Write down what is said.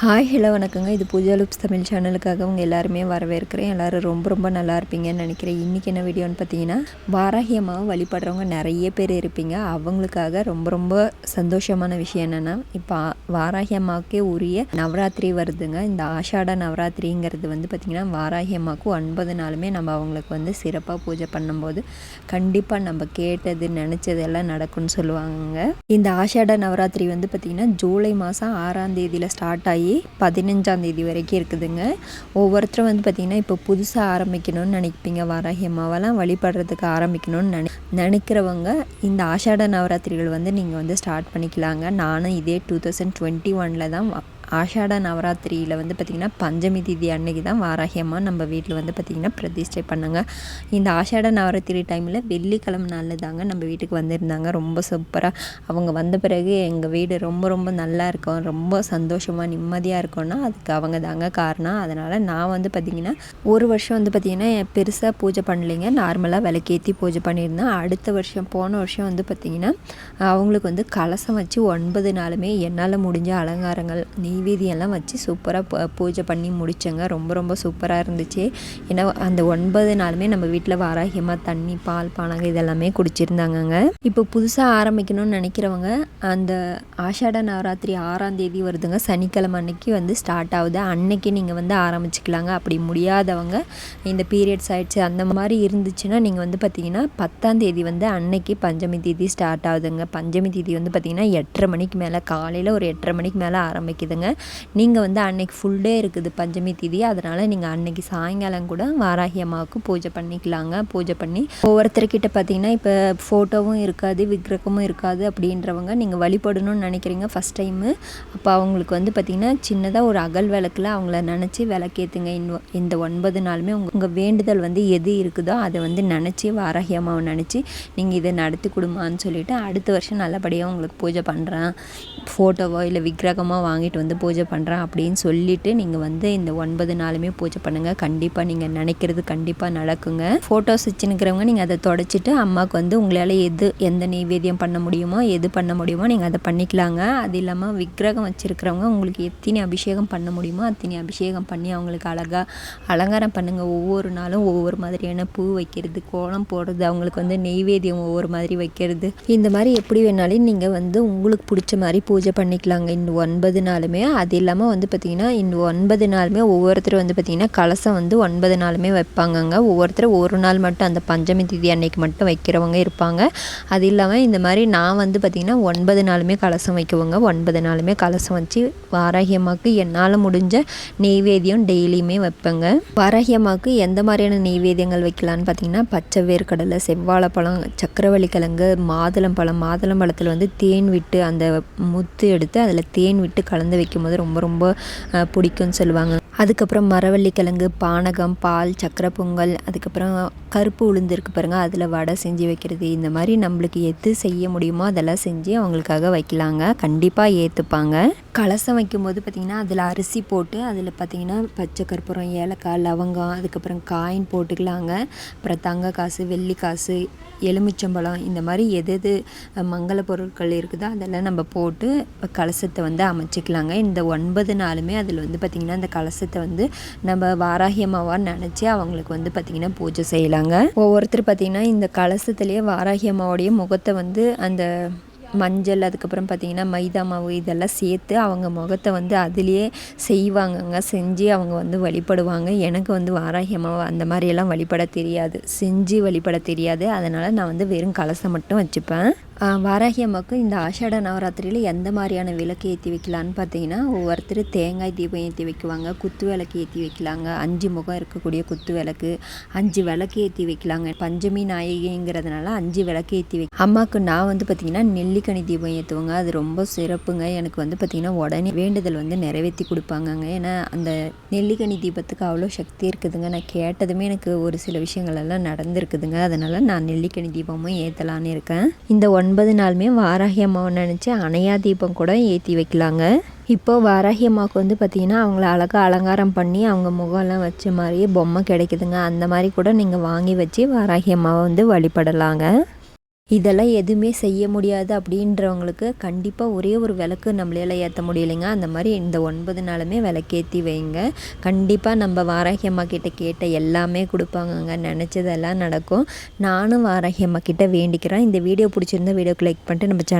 Hi hello வணக்கங்க. இது பூஜா லுப்ஸ் தமிழ் சேனலுக்காக உங்கள் எல்லாருமே வரவேற்கிறேன். எல்லோரும் ரொம்ப ரொம்ப நல்லா இருப்பீங்கன்னு நினைக்கிறேன். இன்றைக்கி என்ன வீடியோன்னு பார்த்தீங்கன்னா வாராகி வழிபடுறவங்க நிறைய பேர் இருப்பீங்க. அவங்களுக்காக ரொம்ப ரொம்ப சந்தோஷமான விஷயம் என்னென்னா இப்போ வாராகி உரிய நவராத்திரி வருதுங்க. இந்த ஆஷாட நவராத்திரிங்கிறது வந்து பார்த்திங்கன்னா வாராகி ஒன்பது நாளுமே நம்ம அவங்களுக்கு வந்து சிறப்பாக பூஜை பண்ணும்போது கண்டிப்பாக நம்ம கேட்டது நினச்சது எல்லாம் நடக்கும்னு சொல்லுவாங்க இந்த ஆஷாட நவராத்திரி வந்து பார்த்திங்கன்னா ஜூலை மாதம் ஆறாம் தேதியில் ஸ்டார்ட் ஆகி பதினஞ்சாம் தேதி வரைக்கும் இருக்குதுங்க. ஒவ்வொருத்தரும் வந்து பார்த்திங்கன்னா இப்போ புதுசாக ஆரம்பிக்கணும்னு நினைப்பீங்க. வாராகி அம்மாவெல்லாம் வழிபடுறதுக்கு ஆரம்பிக்கணும்னு நினை நினைக்கிறவங்க இந்த ஆஷாட நவராத்திரிகள் வந்து நீங்கள் வந்து ஸ்டார்ட் பண்ணிக்கலாங்க. நானும் இதே டூ தௌசண்ட் டுவெண்ட்டி ஒனில் தான் ஆஷாட நவராத்திரியில் வந்து பார்த்திங்கன்னா பஞ்சமி தீதி அன்னைக்கு தான் வாராகியமாக நம்ம வீட்டில் வந்து பார்த்திங்கன்னா பிரதிஷ்டை பண்ணாங்க. இந்த ஆஷாட நவராத்திரி டைமில் வெள்ளிக்கிழமை நாளில் தாங்க நம்ம வீட்டுக்கு வந்திருந்தாங்க. ரொம்ப சூப்பராக அவங்க வந்த பிறகு எங்கள் வீடு ரொம்ப ரொம்ப நல்லா இருக்கும். ரொம்ப சந்தோஷமாக நிம்மதியாக இருக்கும்னா அதுக்கு அவங்க தாங்க காரணம். அதனால் நான் வந்து பார்த்திங்கன்னா ஒரு வருஷம் வந்து பார்த்திங்கன்னா பெருசாக பூஜை பண்ணலைங்க. நார்மலாக விளக்கேற்றி பூஜை பண்ணியிருந்தேன். அடுத்த வருஷம் போன வருஷம் வந்து பார்த்திங்கன்னா அவங்களுக்கு வந்து கலசம் வச்சு ஒன்பது நாளுமே என்னால் முடிஞ்ச அலங்காரங்கள் நீ நெய்வேதியெல்லாம் வச்சு சூப்பராக பூஜை பண்ணி முடித்தேங்க ரொம்ப ரொம்ப சூப்பராக இருந்துச்சு. ஏன்னா அந்த ஒன்பது நாளுமே நம்ம வீட்டில் வாராகியமாக தண்ணி பால் பானங்க இதெல்லாமே குடிச்சிருந்தாங்கங்க. இப்போ புதுசாக ஆரம்பிக்கணும்னு நினைக்கிறவங்க அந்த ஆஷாட நவராத்திரி ஆறாம் தேதி வருதுங்க. சனிக்கிழமை அன்னைக்கு வந்து ஸ்டார்ட் ஆகுது. அன்னைக்கு நீங்கள் வந்து ஆரம்பிச்சுக்கலாங்க. அப்படி முடியாதவங்க இந்த பீரியட்ஸ் ஆகிடுச்சு அந்த மாதிரி இருந்துச்சுன்னா நீங்கள் வந்து பார்த்தீங்கன்னா பத்தாம் தேதி வந்து அன்னைக்கு பஞ்சமி தேதி ஸ்டார்ட் ஆகுதுங்க. பஞ்சமி தேதி வந்து பார்த்திங்கன்னா எட்டரை மணிக்கு மேலே காலையில் ஒரு எட்டரை மணிக்கு மேலே ஆரம்பிக்குதுங்க. நீங்கள் வந்து அன்னைக்கு ஃபுல் டே இருக்குது பஞ்சமி திதி அதனால் நீங்கள் அன்னைக்கு சாயங்காலம் கூட வாராகி அம்மாவுக்கு பூஜை பண்ணிக்கலாங்க. பூஜை பண்ணி ஒவ்வொருத்தர்கிட்ட பார்த்தீங்கன்னா இப்போ ஃபோட்டோவும் இருக்காது விக்கிரகமும் இருக்காது அப்படின்றவங்க நீங்கள் வழிபடணும்னு நினைக்கிறீங்க ஃபஸ்ட் டைமு அப்போ அவங்களுக்கு வந்து பார்த்திங்கன்னா சின்னதாக ஒரு அகல் விளக்கில் அவங்கள நினச்சி விளக்கேற்றுங்க இந்த ஒன்பது நாளுமே உங்கள் உங்கள் வேண்டுதல் வந்து எது இருக்குதோ அதை வந்து நினச்சி வாராகி அம்மாவை நினச்சி நீங்கள் இதை நடத்தி கொடுமான்னு சொல்லிவிட்டு அடுத்த வருஷம் நல்லபடியாக உங்களுக்கு பூஜை பண்ணுறேன் ஃபோட்டோவோ இல்லை விக்கிரகமாக வாங்கிட்டு வந்து பூஜை பண்ணுறேன் அப்படின்னு சொல்லிவிட்டு நீங்கள் வந்து இந்த ஒன்பது நாளுமே பூஜை பண்ணுங்கள் கண்டிப்பாக நீங்கள் நினைக்கிறது கண்டிப்பாக நடக்குங்க. ஃபோட்டோஸ் வச்சுன்னுக்கிறவங்க நீங்கள் அதை தொடச்சிட்டு அம்மாவுக்கு வந்து உங்களால் எது எந்த நெய்வேத்தியம் பண்ண முடியுமோ எது பண்ண முடியுமோ நீங்கள் அதை பண்ணிக்கலாங்க. அது இல்லாமல் விக்கிரகம் வச்சுருக்கிறவங்க உங்களுக்கு எத்தனை அபிஷேகம் பண்ண முடியுமோ அத்தனை அபிஷேகம் பண்ணி அவங்களுக்கு அழகாக அலங்காரம் பண்ணுங்கள் ஒவ்வொரு நாளும் ஒவ்வொரு மாதிரியான பூ வைக்கிறது கோலம் போடுறது அவங்களுக்கு வந்து நெய்வேத்தியம் ஒவ்வொரு மாதிரி வைக்கிறது. இந்த மாதிரி எப்படி வேணாலும் நீங்கள் வந்து உங்களுக்கு பிடிச்ச மாதிரி பூ பூஜை பண்ணிக்கலாங்க. இந்த ஒன்பது நாளுமே. அது இல்லாமல் வந்து பார்த்திங்கன்னா இந்த ஒன்பது நாளுமே ஒவ்வொருத்தரும் வந்து பார்த்திங்கன்னா கலசம் வந்து ஒன்பது நாளுமே வைப்பாங்கங்க. ஒவ்வொருத்தரும் ஒரு நாள் மட்டும் அந்த பஞ்சமி திதி அன்னைக்கு மட்டும் வைக்கிறவங்க இருப்பாங்க. அது இல்லாமல் இந்த மாதிரி நான் வந்து பார்த்திங்கன்னா ஒன்பது நாளுமே கலசம் வைக்குவோங்க. ஒன்பது நாளுமே கலசம் வச்சு வாராகியமாக்கு என்னால் முடிஞ்ச நெய்வேத்தியம் டெய்லியுமே வைப்பேங்க. வாராகியமாக்கு எந்த மாதிரியான நெய்வேத்தியங்கள் வைக்கலான்னு பார்த்திங்கன்னா பச்சை வேர்க்கடலை செவ்வாழைப்பழம் சக்கரவள்ளி கிழங்கு மாதுளம்பழம் மாதுளம்பழத்தில் வந்து தேன் விட்டு அந்த முத்து எடுத்து அதில் தேன் விட்டு கலந்து வைக்கும் போது ரொம்ப ரொம்ப பிடிக்கும்னு சொல்லுவாங்க. அதுக்கப்புறம் மரவள்ளி கிழங்கு பானகம் பால் சக்கரை பொங்கல் அதுக்கப்புறம் கருப்பு உளுந்து இருக்குது பாருங்கள் அதில் வடை செஞ்சு வைக்கிறது இந்த மாதிரி நம்மளுக்கு எது செய்ய முடியுமோ அதெல்லாம் செஞ்சு அவங்களுக்காக வைக்கலாங்க. கண்டிப்பாக ஏற்றுப்பாங்க கலசம் வைக்கும்போது பார்த்திங்கன்னா அதில் அரிசி போட்டு அதில் பார்த்திங்கன்னா பச்சை கற்பூரம் ஏலக்காய் லவங்கம் அதுக்கப்புறம் காயின் போட்டுக்கலாங்க. அப்புறம் தங்க காசு வெள்ளி காசு எலுமிச்சம்பழம் இந்த மாதிரி எது எது மங்கள பொருட்கள் இருக்குதோ அதெல்லாம் நம்ம போட்டு கலசத்தை வந்து அமைச்சிக்கலாங்க. இந்த ஒன்பது நாளுமே அதில் வந்து பார்த்திங்கன்னா அந்த கலசத்தை வந்து நம்ம வாராகி நினச்சி அவங்களுக்கு வந்து பார்த்திங்கன்னா பூஜை செய்யலாம் செய்யலாங்க ஒவ்வொருத்தர் பார்த்திங்கன்னா இந்த கலசத்துலேயே வாராகி அம்மாவோடைய முகத்தை வந்து அந்த மஞ்சள் அதுக்கப்புறம் பார்த்திங்கன்னா மைதா மாவு இதெல்லாம் சேர்த்து அவங்க முகத்தை வந்து அதுலேயே செய்வாங்கங்க. செஞ்சு அவங்க வந்து வழிபடுவாங்க. எனக்கு வந்து வாராகி அம்மாவை அந்த மாதிரியெல்லாம் வழிபட தெரியாது. செஞ்சு வழிபட தெரியாது. அதனால் நான் வந்து வெறும் கலசம் மட்டும் வச்சுப்பேன். வாராகி அம்மாவுக்கு இந்த ஆஷாட நவராத்திரியில் எந்த மாதிரியான விளக்கு ஏற்றி வைக்கலான்னு பார்த்தீங்கன்னா ஒவ்வொருத்தர் தேங்காய் தீபம் ஏற்றி வைக்குவாங்க குத்து விளக்கு ஏற்றி வைக்கலாங்க. அஞ்சு முகம் இருக்கக்கூடிய குத்து விளக்கு அஞ்சு விளக்கு ஏற்றி வைக்கலாங்க. பஞ்சமி நாயகிங்கிறதுனால அஞ்சு விளக்கு ஏற்றி வை அம்மாவுக்கு நான் வந்து பார்த்திங்கன்னா நெல்லிக்கனி தீபம் ஏற்றுவாங்க அது ரொம்ப சிறப்புங்க. எனக்கு வந்து பார்த்திங்கன்னா உடனே வேண்டுதல் வந்து நிறைவேற்றி கொடுப்பாங்கங்க. ஏன்னா அந்த நெல்லிக்கனி தீபத்துக்கு அவ்வளோ சக்தி இருக்குதுங்க. நான் கேட்டதுமே எனக்கு ஒரு சில விஷயங்கள் எல்லாம் நடந்திருக்குதுங்க. அதனால் நான் நெல்லிக்கனி தீபமும் ஏற்றலான்னு இருக்கேன். இந்த ஒன் ஒன்பது நாளுமே வாராகி அம்மாவை நினச்சி அணையா தீபம் கூட ஏற்றி வைக்கலாங்க. இப்போது வாராகி அம்மாவுக்கு வந்து பார்த்திங்கன்னா அவங்கள அழகாக அலங்காரம் பண்ணி அவங்க முகம்லாம் வச்ச மாதிரியே பொம்மை கிடைக்குதுங்க. அந்த மாதிரி கூட நீங்கள் வாங்கி வச்சு வாராகி அம்மாவை வந்து வழிபடலாங்க. இதெல்லாம் எதுவுமே செய்ய முடியாது அப்படின்றவங்களுக்கு கண்டிப்பாக ஒரே ஒரு விளக்கு நம்மளால ஏற்ற முடியலைங்க. அந்த மாதிரி இந்த ஒன்பது நாளுமே விளக்கேற்றி வைங்க. கண்டிப்பாக நம்ம வாராகி அம்மா கிட்ட கேட்ட எல்லாமே கொடுப்பாங்கங்க. நினச்சதெல்லாம் நடக்கும். நானும் வாராகி அம்மா கிட்ட வேண்டிக்கிறேன். இந்த வீடியோ பிடிச்சிருந்தா வீடியோக்கு லைக் பண்ணிட்டு நம்ம சேனல்